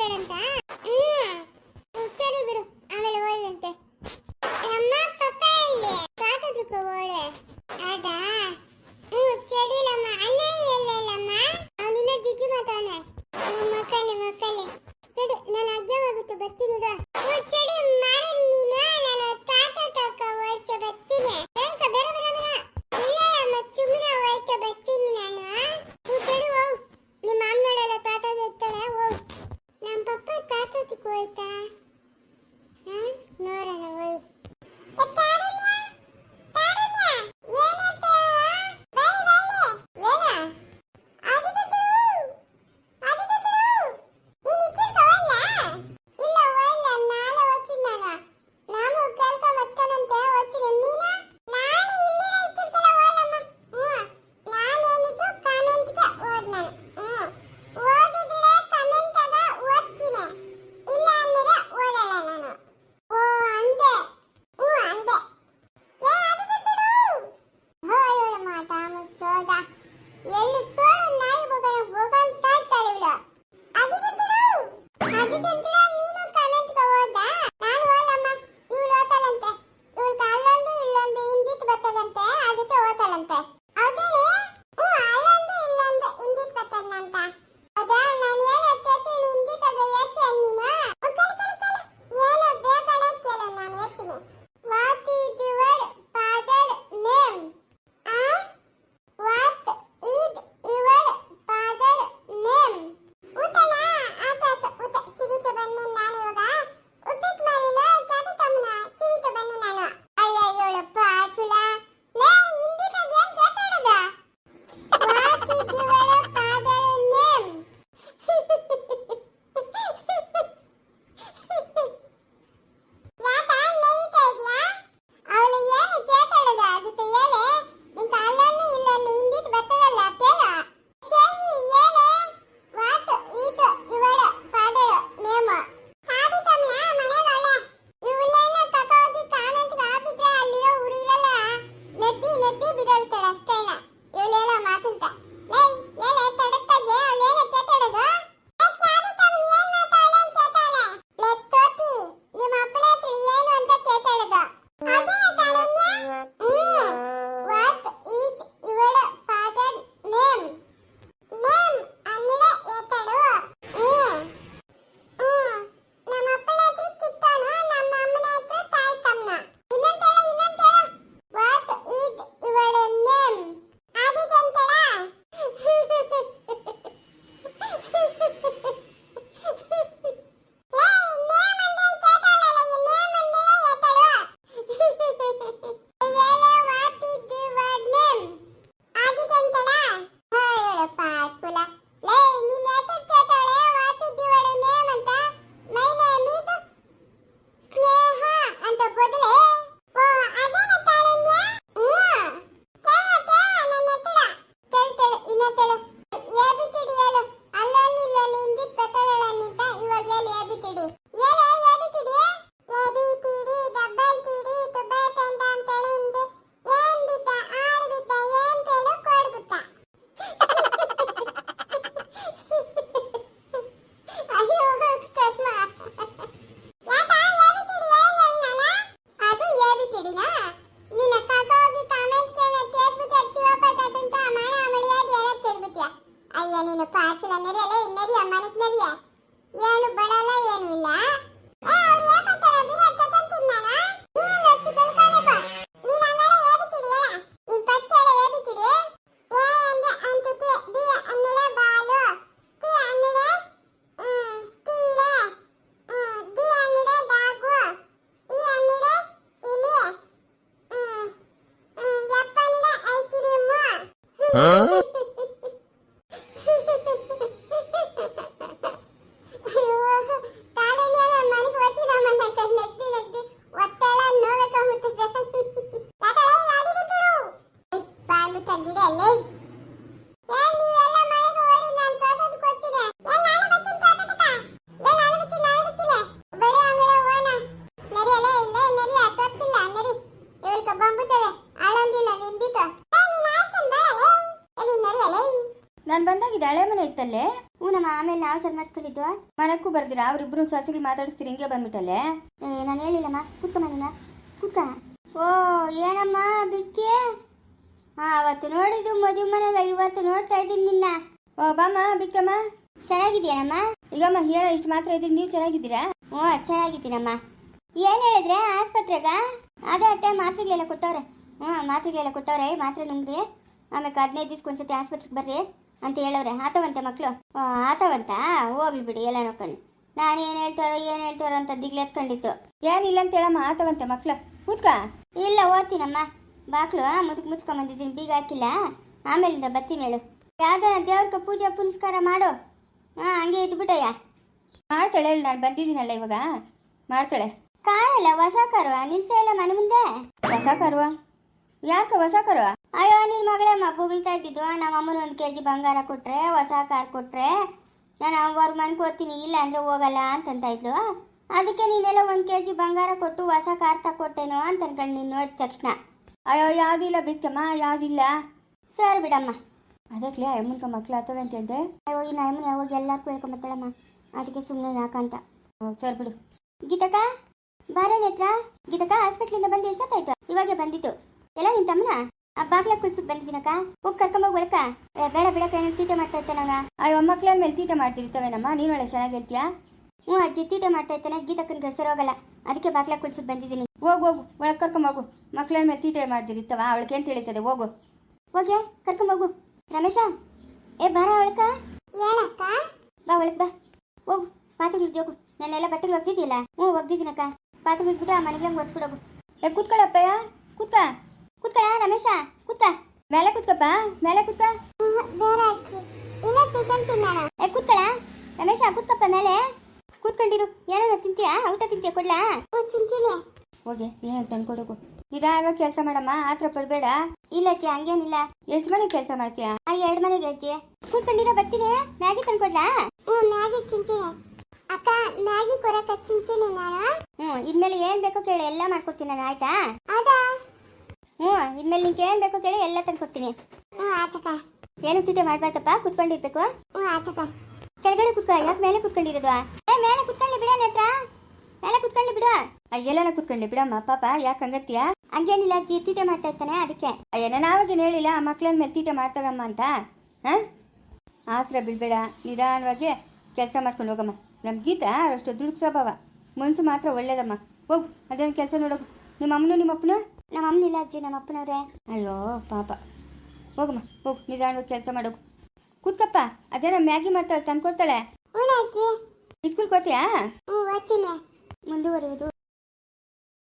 ಕೇಳ್ತಾಳಂತ ಅಮ್ಮನಕ್ ಏನು ಬಡಲ್ಲ ಏನು ಇಲ್ಲ? ಏ ನಾನು ಇದು ಹಳೆ ಮನೆ ಇತ್ತಲ್ಲೇ? ಹ್ಞೂ ನಮ್ಮ ಆಮೇಲೆ ನಾವು ಸರ್ ಮಾಡಿಸ್ಕೊಂಡಿದ್ದು ಮನಕ್ಕೂ ಬರ್ದಿರ? ಅವ್ರಿಬ್ರು ಸೊಸೆಗಳು ಮಾತಾಡಿಸ್ತೀರಿ ಹಿಂಗೆ ಬಂದ್ಬಿಟ್ಟಲ್ಲೇ? ಏ ನಾನು ಹೇಳಿಲ್ಲಮ್ಮ ಕೂತ್ಕಮ್ಮ ನೀನು. ಕೂತ್ಕ ಓ ಏನಮ್ಮ ಬಿಕ್ಕೆ? ಹಾಂ ಅವತ್ತು ನೋಡಿದ್ದು ಮದುವೆ ಮನೆಗೆ ಇವತ್ತು ನೋಡ್ತಾ ಇದ್ದೀನಿ ನಿನ್ನ. ಓ ಬಾಮ್ಮ ಬಿಕ್ಕಮ್ಮ ಚೆನ್ನಾಗಿದ್ಯಾನಮ್ಮ ಈಗಮ್ಮ ಏನೋ ಇಷ್ಟು ಮಾತ್ರ ಇದ್ರಿ ನೀವು ಚೆನ್ನಾಗಿದ್ದೀರಾ? ಓ ಚೆನ್ನಾಗಿದ್ದೀನಮ್ಮ. ಏನು ಹೇಳಿದ್ರೆ ಆಸ್ಪತ್ರೆಗ? ಅದೇ ಅತ್ತೆ ಮಾತ್ರೆಗಳೆಲ್ಲ ಕೊಟ್ಟವ್ರೆ. ಹ್ಞೂ ಮಾತ್ರೆಗಳೆಲ್ಲ ಕೊಟ್ಟವ್ರೆ ಮಾತ್ರೆ ನುಂಗ್ರಿ. ಆಮೇಲೆ ಹದಿನೈದು ದಿವ್ಸಕ್ಕೆ ಒಂದ್ಸತಿ ಆಸ್ಪತ್ರೆಗೆ ಬರ್ರಿ. ಅಂತ ಹೇಳವ್ರೆ. ಆತವಂತೆ ಮಕ್ಕಳು ಆತವಂತ? ಹೋಗ್ಲಿ ಬಿಡಿ, ಎಲ್ಲ ನೋಡ್ಕೊಂಡು. ನಾನು ಏನು ಹೇಳ್ತಾರೋ ಏನು ಹೇಳ್ತಾರೋ ಅಂತ ದಿಗ್ಲು ಎತ್ಕೊಂಡಿತ್ತು. ಏನಿಲ್ಲ ಅಂತ ಹೇಳಮ್ಮ, ಆತವಂತೆ ಮಕ್ಳು. ಕೂತ್ಕ. ಇಲ್ಲ, ಓದ್ತೀನಮ್ಮ. ಬಾಕ್ಲು ಮುದುಕ್ ಮುಚ್ಕೊಂಬಂದಿದ್ದೀನಿ ಬೀಗ ಹಾಕಿಲ್ಲ. ಆಮೇಲಿಂದ ಬರ್ತೀನಿ ಹೇಳು. ಯಾವ್ದಾರ ದೇವ್ರಿಗೆ ಪೂಜೆ, ಪುನಸ್ಕಾರ ಮಾಡು. ಹಾಂ ಹಂಗೆ ಇದ್ಬಿಟ್ಟಯ್ಯ. ಮಾಡ್ತಾಳೆ ಹೇಳಿ, ನಾನು ಬಂದಿದ್ದೀನಲ್ಲ ಇವಾಗ. ಮಾಡ್ತಾಳೆ. ಕಾರಲ್ಲ, ಹೊಸ ಕಾರು ನಿಲ್ಸ ಇಲ್ಲ ಮನೆ ಮುಂದೆ. ಹೊಸ ಕರುವ? ಯಾಕ ಹೊಸ ಕರುವ? ಅಯ್ಯೋ ನಿನ್ ಮಗಳೇ ಮಗು ಬೀಳ್ತಾ ಇದ್ದಿದ್ದು. ನಮ್ಮ ಅಮ್ಮನ ಒಂದು ಕೆ ಜಿ ಬಂಗಾರ ಕೊಟ್ರೆ ಹೊಸ ಕಾರ್ ಕೊಟ್ರೆ. ನಾನು ಅವ್ರ ಮನ್ಕೋತೀನಿ ಓದ್ತೀನಿ ಇಲ್ಲ ಅಂದ್ರೆ ಹೋಗಲ್ಲ ಅಂತಂತ ಇದ್ಲು. ಅದಕ್ಕೆ ನೀನೆಲ್ಲ ಒಂದು ಕೆ ಜಿ ಬಂಗಾರ ಕೊಟ್ಟು ಹೊಸ ಕಾರ್ ತಕೊಟ್ಟೇನೋ ಅಂತ ಅನ್ಕೊಂಡು ನೀನು ನೋಡಿದ ತಕ್ಷಣ. ಅಯ್ಯೋ ಯಾವುದಿಲ್ಲ ಬಿಕ್ಕಮ್ಮ ಯಾವುದಿಲ್ಲ. ಸರಿ ಬಿಡಮ್ಮ. ಅದಕ್ಕೆ ಅಮ್ಮನ್ಕ ಮಕ್ಳು ಅಂತ ಹೇಳ್ದೆ. ಅಯ್ಯೋ ಈ ಅಮ್ಮನ ಯಾವಾಗ ಎಲ್ಲರಿಗೂ ಹೇಳ್ಕೊಂಬತ್ತಾಳಮ್ಮ ಅದಕ್ಕೆ ಸುಮ್ಮನೆ ಯಾಕಂತ ಸರಿ ಬಿಡು. ಗೀತಕ್ಕ ಬಾರೇ ನೇತ್ರ. ಗೀತಕ್ಕ ಹಾಸ್ಪಿಟ್ಲಿಂದ ಬಂದು ಎಷ್ಟೊತ್ತಾಯ್ತು? ಇವಾಗೆ ಬಂದಿತ್ತು ಎಲ್ಲ ನಿಂತಮ್ಮನ ತಮ್ಮನ? ಬಾಗ್ಲ ಕುಳ್ಬಿಟ್ಟು ಬಂದಿದ್ದೀನಕ್ಕ ಹೋಗಿ ಕರ್ಕೊಂಬೋಗಿ ಒಳಕ ಏ, ಬೇಡ ಬಿಡಕ್ಕ ಏನೋ ತೀಟೆ ಮಾಡ್ತಾ ಇರ್ತಾನವ ಅಯ್ಯೋ ಮಕ್ಳ ಮೇಲೆ ತೀಟ ಮಾಡ್ತಿರ್ತವೇನಮ್ಮ ನೀನು ಒಳ್ಳೆ ಚೆನ್ನಾಗಿ ಹೇಳ್ತೀಯಾ? ಹ್ಞೂ ಅಜ್ಜಿ ತೀಟೆ ಮಾಡ್ತಾ ಇರ್ತಾನೆ. ಗೀತಕ್ಕನ ಹೆಸರು ಹೋಗಲ್ಲ. ಅದಕ್ಕೆ ಬಾಗ್ಲ ಕುಳ್ಬಿಟ್ಟು ಬಂದಿದ್ದೀನಿ. ಹೋಗು ಹೋಗು. ಒಳಗೆ ಕರ್ಕೊಂಬೋಗು ಮಕ್ಳ ಮೇಲೆ ತೀಟೆ ಮಾಡ್ತಿರ್ತವ. ಅವಳಿಗೆ ಅಂತ ತಿಳಿತದೆ? ಹೋಗು. ಹೋಗ್ಯಾ ಕರ್ಕೊಂಬೋಗು ರಮೇಶ ಏ ಬಾರ ಒಳಕ ಏನಕ್ಕ? ಬಾ ಒಳಕ್ ಬಾ. ಹೋಗು ಪಾತ್ರೆ ಹೋಗು. ನಾನೆಲ್ಲ ಬಟ್ಟೆ ಒಗ್ದಿದ್ಯಲ್ಲ? ಹ್ಞೂ ಒಗ್ದಿದ್ದೀನಕ್ಕ ಪಾತ್ರೆ ಮುಗಿದ್ಬಿಟ್ಟು ಆ ಮನೆಗೆ ಒರೆಸ್ಬಿಡೋಗು. ಏ ಕೂತ್ಕೊಳ್ಳಪ್ಪಯ್ಯ ಕೂತ್ಕ. ಕೂತ್ಕಳ ರಮೇಶ ಕೂತ. ಮೇಲೆ ಕೂತ್ಕಪ್ಪ ಮೇಲೆ ಕೂತ. ಬೇರೆ ಅಜ್ಜಿ. ಇಲ್ಲ ತಿಂತೀನಿ ನಾನು ಏ ಕೂತ್ಕಳ. ರಮೇಶ ಕೂತ್ಕಪ್ಪ ಮೇಲೆ ಕೂತ್ಕೊಂಡಿರು. ಏನಾರ ತಿಂತೀಯಾ? ಊಟ ತಿಂತೀಯ? ಕೊಡ್ಲಾ? ತಿಂತೀನಿ. ಹೋಗಿ ಏನು ತಂದ್ಕೊಡೋಗು ನಿಧಾನವಾಗಿ ಕೆಲಸ ಮಾಡಮ್ಮ ಆತ್ರ ಪಡ್ಬೇಡ ಇಲ್ಲ ಅಜ್ಜಿ ಹಂಗೇನಿಲ್ಲ. ಎಷ್ಟು ಮನೆ ಕೆಲಸ ಮಾಡ್ತೀಯಾ? ಆ ಎರಡು ಮನೆಗೆ ಅಜ್ಜಿ. ಕೂತ್ಕೊಂಡಿರೋ ಬರ್ತೀನಿ. ಮ್ಯಾಗಿ ತಂದ್ಕೊಡ್ಲಾ? ಹ್ಞೂ ಮ್ಯಾಗಿ ಚಿಂಚಿನಿ ಅಕ್ಕ ಮ್ಯಾಗಿ ಕೊರಕ ಚಿಂಚಿನಿ ನಾನು. ಹ್ಞೂ ಇದ್ಮೇಲೆ ಏನು ಬೇಕೋ ಕೇಳಿ ಎಲ್ಲ ಮಾಡ್ಕೊಡ್ತೀನಿ ನಾನು ಆಯ್ತಾ? ಹೌದಾ? ಹ್ಞೂ ಇನ್ಮೇಲೆ ನಿಂಗೆ ಏನು ಬೇಕೋ ಕೇಳಿ ಎಲ್ಲ ತಂದ್ಕೊಡ್ತೀನಿ ಹ್ಞೂ ಆಚಕ ಏನು ತಿಂಡಿ ಮಾಡ್ಬಾರ್ದಪ್ಪ ಕುತ್ಕೊಂಡಿರ್ಬೇಕು. ಹ್ಞೂ ಆಚಕ ಕೆಳಗಡೆ ಕುತ್ಕೋ ಯಾಕೆ ಮೇಲೆ ಕುತ್ಕೊಂಡಿರೋದು? ಏ ಮೇಲೆ ಕುತ್ಕೊಳ್ಳಿ ಬಿಡ ಹತ್ರ. ಮೇಲೆ ಕುತ್ಕೊಳ್ಳಿ ಬಿಡು. ಎಲ್ಲನ ಕೂತ್ಕೊಂಡೆ ಬಿಡಮ್ಮ ಪಾಪ ಯಾಕೆ ಹಂಗತ್ತೀಯ ಹಂಗೇನಿಲ್ಲ ಅಜ್ಜಿ ತೀಟೆ ಮಾಡ್ತಾ ಇರ್ತಾನೆ ಅದಕ್ಕೆ. ಅಯ್ಯ ನಾನು ಆವಾಗೇನು ಹೇಳಿಲ್ಲ ಆ ಮಕ್ಳ ಮೇಲೆ ತೀಟ ಮಾಡ್ತಾವಮ್ಮ ಅಂತ? ಹಾಂ? ಆಸರ ಬಿಡಬೇಡ ನಿಧಾನವಾಗಿ ಕೆಲಸ ಮಾಡ್ಕೊಂಡು ಹೋಗಮ್ಮ. ನಮ್ಮ ಗೀತಾ ಅಷ್ಟು ದುಡುಕ್ ಸ್ವಭಾವ. ಮನ್ಸು ಮಾತ್ರ ಒಳ್ಳೇದಮ್ಮ. ಹೋಗು ಅದೇನು ಕೆಲಸ ನೋಡೋಗು. ನಿಮ್ಮ ಅಮ್ಮನು ನಿಮ್ಮ ಅಪ್ಪನು ನಮ್ಮ ಅಮ್ಮನಿಲ್ಲ ಅಜ್ಜಿ ನಮ್ಮ ಅಪ್ಪನವ್ರೆ. ಅಯ್ಯೋ ಪಾಪ. ಹೋಗಮ್ಮ ಹೋಗು. ನಿಧಾನವಾಗಿ ಕೆಲಸ ಮಾಡು. ಕೂತ್ಕಪ್ಪ. ಅದೇನ ಮ್ಯಾಗಿ ಮಾಡ್ತಾಳೆ ತಂದ್ಕೊಡ್ತಾಳೆ. ಸ್ಕೂಲ್ಗೆ ಹೋಗ್ತೀಯಾ? ಮುಂದುವರಿಯುವುದು